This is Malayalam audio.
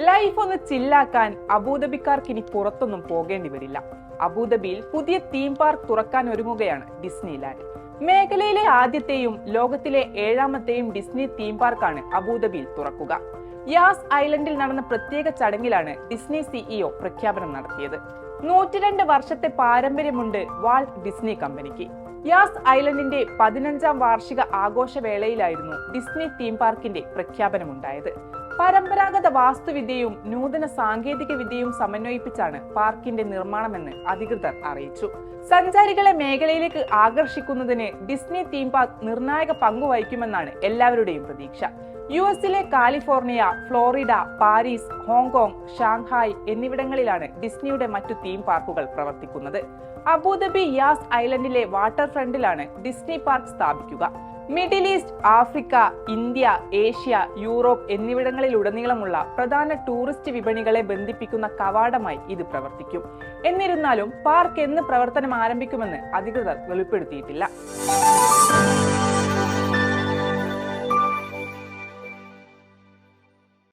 ലൈഫ് ഒന്ന് ചില്ലാക്കാൻ അബൂദബിക്കാർക്ക് ഇനി പുറത്തൊന്നും പോകേണ്ടി വരില്ല. അബൂദബിയിൽ പുതിയ തീം പാർക്ക് തുറക്കാൻ ഒരുങ്ങുകയാണ് ഡിസ്നി ലാൻഡ് മേഖലയിലെ ആദ്യത്തെയും ലോകത്തിലെ ഏഴാമത്തെയും ഡിസ്നി തീം പാർക്കാണ് അബൂദബിയിൽ തുറക്കുക. യാസ് ഐലൻഡിൽ നടന്ന പ്രത്യേക ചടങ്ങിലാണ് ഡിസ്നി സിഇഒ പ്രഖ്യാപനം നടത്തിയത്. നൂറ്റിരണ്ട് വർഷത്തെ പാരമ്പര്യമുണ്ട് വാൾട്ട് ഡിസ്നി കമ്പനിക്ക്. യാസ് ഐലൻഡിന്റെ പതിനഞ്ചാം വാർഷിക ആഘോഷവേളയിലായിരുന്നു ഡിസ്നി തീം പാർക്കിന്റെ പ്രഖ്യാപനമുണ്ടായത്. പരമ്പരാഗത വാസ്തുവിദ്യയും നൂതന സാങ്കേതിക വിദ്യയും സമന്വയിപ്പിച്ചാണ് പാർക്കിന്റെ നിർമ്മാണമെന്ന് അധികൃതർ അറിയിച്ചു. സഞ്ചാരികളെ മേഖലയിലേക്ക് ആകർഷിക്കുന്നതിന് ഡിസ്നി തീം പാർക്ക് നിർണായക പങ്കുവഹിക്കുമെന്നാണ് എല്ലാവരുടെയും പ്രതീക്ഷ. യു എസിലെ California Florida Paris Hong Kong Shanghai എന്നിവിടങ്ങളിലാണ് ഡിസ്നിയുടെ മറ്റു തീം പാർക്കുകൾ പ്രവർത്തിക്കുന്നത്. അബുദാബി യാസ് ഐലൻഡിലെ വാട്ടർ ഫ്രണ്ടിലാണ് ഡിസ്നി പാർക്ക് സ്ഥാപിക്കുക. Middle East Africa India Asia Europe എന്നിവിടങ്ങളിലുടനീളമുള്ള പ്രധാന ടൂറിസ്റ്റ് വിപണികളെ ബന്ധിപ്പിക്കുന്ന കവാടമായി ഇത് പ്രവർത്തിക്കും. എന്നിരുന്നാലും പാർക്ക് എന്ന് പ്രവർത്തനം ആരംഭിക്കുമെന്ന് അധികൃതർ വെളിപ്പെടുത്തിയിട്ടില്ല.